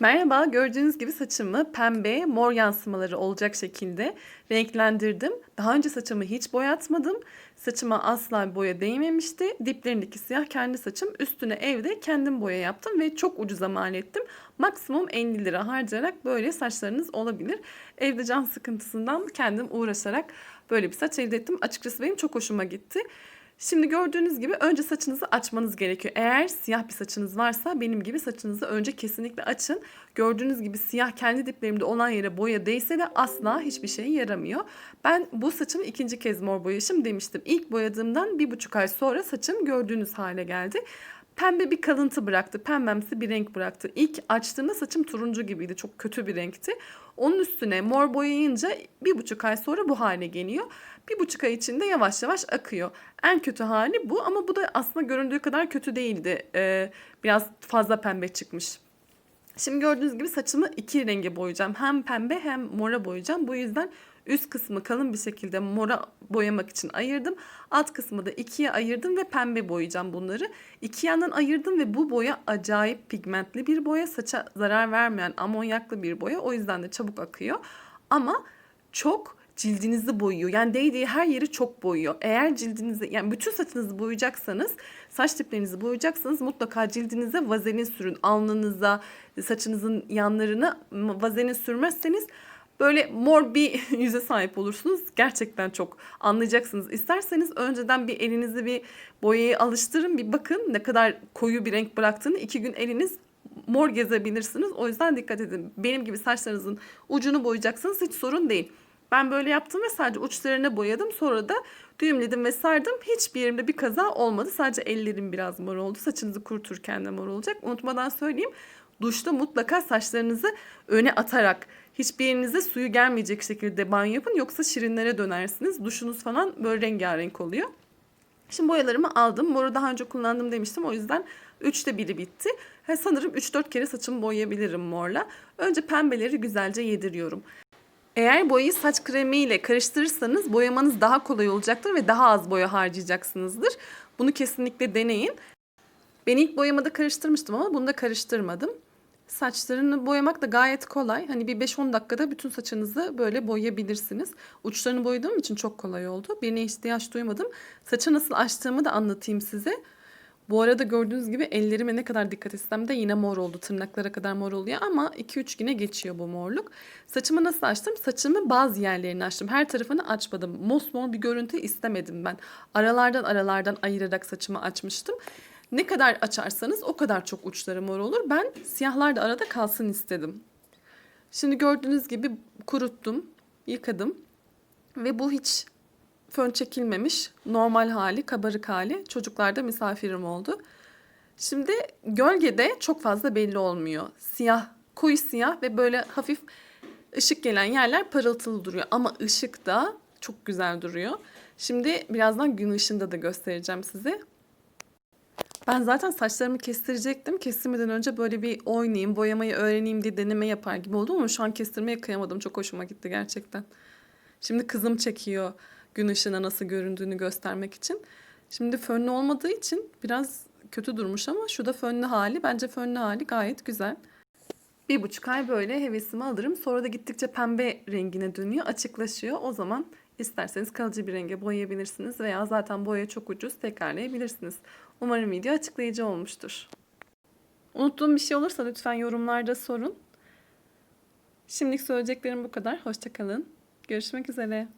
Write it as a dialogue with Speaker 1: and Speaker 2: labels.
Speaker 1: Merhaba, gördüğünüz gibi saçımı pembe, mor yansımaları olacak şekilde renklendirdim. Daha önce saçımı hiç boyatmadım. Saçıma asla boya değmemişti. Diplerindeki siyah kendi saçım. Üstüne evde kendim boya yaptım ve çok ucuza mal ettim. Maksimum 50 lira harcayarak böyle saçlarınız olabilir. Evde can sıkıntısından kendim uğraşarak böyle bir saç elde ettim. Açıkçası benim çok hoşuma gitti. Şimdi gördüğünüz gibi önce saçınızı açmanız gerekiyor. Eğer siyah bir saçınız varsa benim gibi saçınızı önce kesinlikle açın. Gördüğünüz gibi siyah kendi diplerimde olan yere boya değse de asla hiçbir şeye yaramıyor. Ben bu saçımı ikinci kez mor boyaşım demiştim. İlk boyadığımdan bir buçuk ay sonra saçım gördüğünüz hale geldi. Pembe bir kalıntı bıraktı. Pembemsi bir renk bıraktı. İlk açtığımda saçım turuncu gibiydi. Çok kötü bir renkti. Onun üstüne mor boyayınca bir buçuk ay sonra bu hale geliyor. Bir buçuk ay içinde yavaş yavaş akıyor. En kötü hali bu ama bu da aslında göründüğü kadar kötü değildi. Ee, biraz fazla pembe çıkmış. Şimdi gördüğünüz gibi saçımı iki renge boyayacağım. Hem pembe hem mora boyayacağım. Bu yüzden üst kısmı kalın bir şekilde mora boyamak için ayırdım. Alt kısmı da ikiye ayırdım ve pembe boyayacağım bunları. İki yandan ayırdım ve bu boya acayip pigmentli bir boya. Saça zarar vermeyen amonyaklı bir boya. O yüzden de çabuk akıyor. Ama çok cildinizi boyuyor. Yani değdiği her yeri çok boyuyor. Eğer cildinizi yani bütün saçınızı boyayacaksanız, saç diplerinizi boyayacaksanız mutlaka cildinize vazelin sürün. Alnınıza, saçınızın yanlarına vazelin sürmezseniz böyle mor bir yüze sahip olursunuz. Gerçekten çok anlayacaksınız. İsterseniz önceden bir elinizi bir boyaya alıştırın. Bir bakın ne kadar koyu bir renk bıraktığını. iki gün eliniz mor gezebilirsiniz. O yüzden dikkat edin. Benim gibi saçlarınızın ucunu boyayacaksınız hiç sorun değil. Ben böyle yaptım ve sadece uçlarını boyadım. Sonra da düğümledim ve sardım. Hiçbir yerimde bir kaza olmadı. Sadece ellerim biraz mor oldu. Saçınızı kuruturken de mor olacak. Unutmadan söyleyeyim. Duşta mutlaka saçlarınızı öne atarak hiçbir suyu gelmeyecek şekilde banyo yapın. Yoksa şirinlere dönersiniz. Duşunuz falan böyle rengarenk oluyor. Şimdi boyalarımı aldım. Moru daha önce kullandım demiştim. O yüzden 3'te biri bitti. Ha, sanırım 3-4 kere saçımı boyayabilirim morla. Önce pembeleri güzelce yediriyorum. Eğer boyayı saç kremiyle karıştırırsanız boyamanız daha kolay olacaktır ve daha az boya harcayacaksınızdır. Bunu kesinlikle deneyin. Ben ilk boyamada karıştırmıştım ama bunda karıştırmadım. Saçlarını boyamak da gayet kolay. Hani bir 5-10 dakikada bütün saçınızı böyle boyayabilirsiniz. Uçlarını boyadığım için çok kolay oldu. Birine ihtiyaç duymadım. Saçı nasıl açtığımı da anlatayım size. Bu arada gördüğünüz gibi ellerime ne kadar dikkat etsem de yine mor oldu. Tırnaklara kadar mor oluyor ama 2-3 güne geçiyor bu morluk. Saçımı nasıl açtım? Saçımı bazı yerlerini açtım. Her tarafını açmadım. Mosmor bir görüntü istemedim ben. Aralardan aralardan ayırarak saçımı açmıştım. Ne kadar açarsanız o kadar çok uçları mor olur. Ben siyahlar da arada kalsın istedim. Şimdi gördüğünüz gibi kuruttum, yıkadım ve bu hiç fön çekilmemiş normal hali, kabarık hali. Çocuklarda misafirim oldu. Şimdi gölgede çok fazla belli olmuyor. Siyah, koyu siyah ve böyle hafif ışık gelen yerler parıltılı duruyor. Ama ışık da çok güzel duruyor. Şimdi birazdan gün ışığında da göstereceğim size. Ben zaten saçlarımı kestirecektim. Kestirmeden önce böyle bir oynayayım, boyamayı öğreneyim diye deneme yapar gibi oldum ama şu an kestirmeye kıyamadım. Çok hoşuma gitti gerçekten. Şimdi kızım çekiyor gün ışığına nasıl göründüğünü göstermek için. Şimdi fönlü olmadığı için biraz kötü durmuş ama şu da fönlü hali. Bence fönlü hali gayet güzel. Bir buçuk ay böyle hevesimi alırım. Sonra da gittikçe pembe rengine dönüyor, açıklaşıyor. O zaman isterseniz kalıcı bir renge boyayabilirsiniz veya zaten boya çok ucuz tekrarlayabilirsiniz. Umarım video açıklayıcı olmuştur. Unuttuğum bir şey olursa lütfen yorumlarda sorun. Şimdilik söyleyeceklerim bu kadar. Hoşçakalın. Görüşmek üzere.